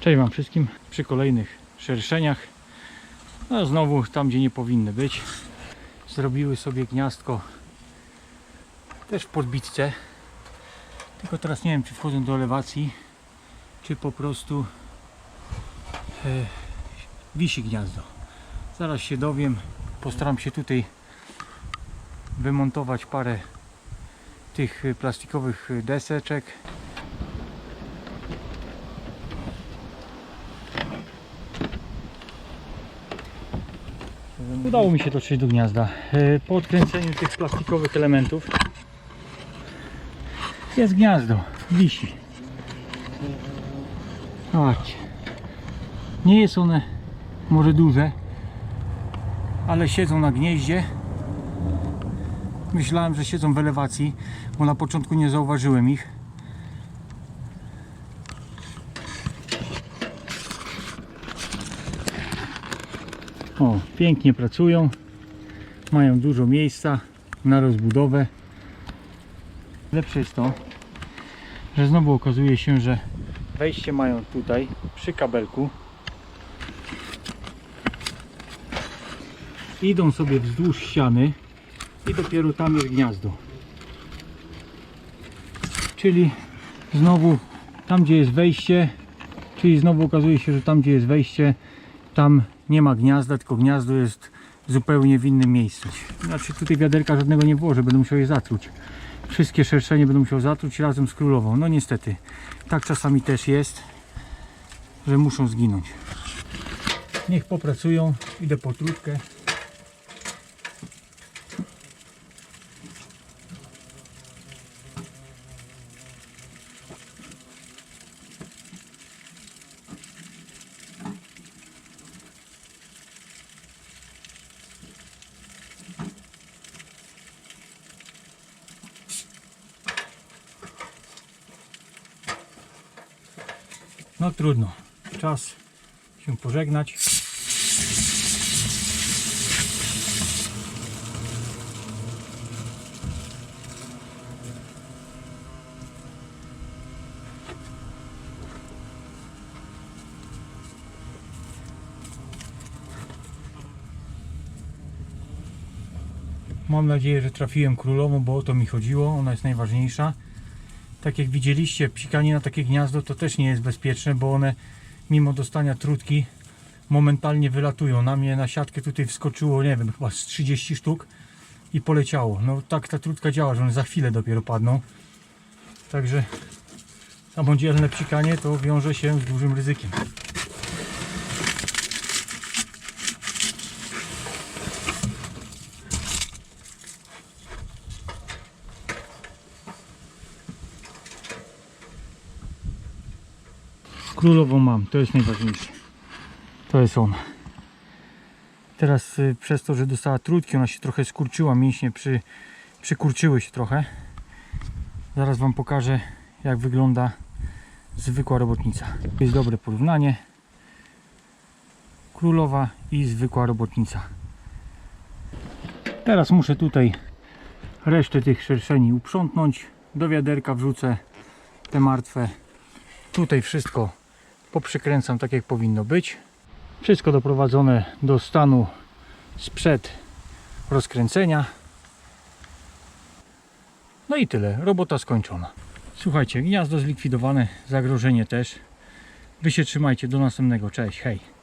Cześć Wam wszystkim przy kolejnych szerszeniach. No znowu tam gdzie nie powinny być. Zrobiły sobie gniazdko też w podbitce. Tylko teraz nie wiem czy wchodzą do elewacji, czy po prostu e, wisi gniazdo. Zaraz się dowiem. Postaram się tutaj wymontować parę tych plastikowych deseczek. Udało mi się dotrzeć do gniazda. E, Po odkręceniu tych plastikowych elementów jest gniazdo, wisi. Zobaczcie. Nie jest one może duże, ale siedzą na gnieździe. Myślałem, że siedzą w elewacji, bo na początku nie zauważyłem ich. O, pięknie pracują. Mają dużo miejsca na rozbudowę. Lepsze jest to, że znowu okazuje się, że wejście mają tutaj przy kabelku. Idą sobie wzdłuż ściany i dopiero tam jest gniazdo. Czyli znowu tam gdzie jest wejście, czyli znowu okazuje się, że tam gdzie jest wejście, tam nie ma gniazda, tylko gniazdo jest zupełnie w innym miejscu. Znaczy tutaj wiaderka żadnego nie włożę, będę musiał je zatruć. Wszystkie szerszenie będę musiał zatruć razem z królową. No niestety, tak czasami też jest, że muszą zginąć. Niech popracują, idę po trutkę. No trudno, czas się pożegnać. Mam nadzieję, że trafiłem królową, bo o to mi chodziło. Ona jest najważniejsza. Tak jak widzieliście, psikanie na takie gniazdo to też nie jest bezpieczne, bo one mimo dostania trutki momentalnie wylatują. Na mnie na siatkę tutaj wskoczyło, nie wiem, chyba z 30 sztuk i poleciało. No tak ta trutka działa, że one za chwilę dopiero padną. Także samodzielne psikanie to wiąże się z dużym ryzykiem. Królową mam, to jest najważniejsze. To jest ona. Teraz y, przez to, że dostała trutki, ona się trochę skurczyła, mięśnie przy, przykurczyły się trochę. Zaraz Wam pokażę, jak wygląda zwykła robotnica. To jest dobre porównanie. Królowa i zwykła robotnica. Teraz muszę tutaj resztę tych szerszeni uprzątnąć. Do wiaderka wrzucę te martwe. Tutaj wszystko poprzykręcam tak jak powinno być. Wszystko doprowadzone do stanu sprzed rozkręcenia. No i tyle, robota skończona. Słuchajcie, gniazdo zlikwidowane, zagrożenie też. Wy się trzymajcie, do następnego, cześć, hej.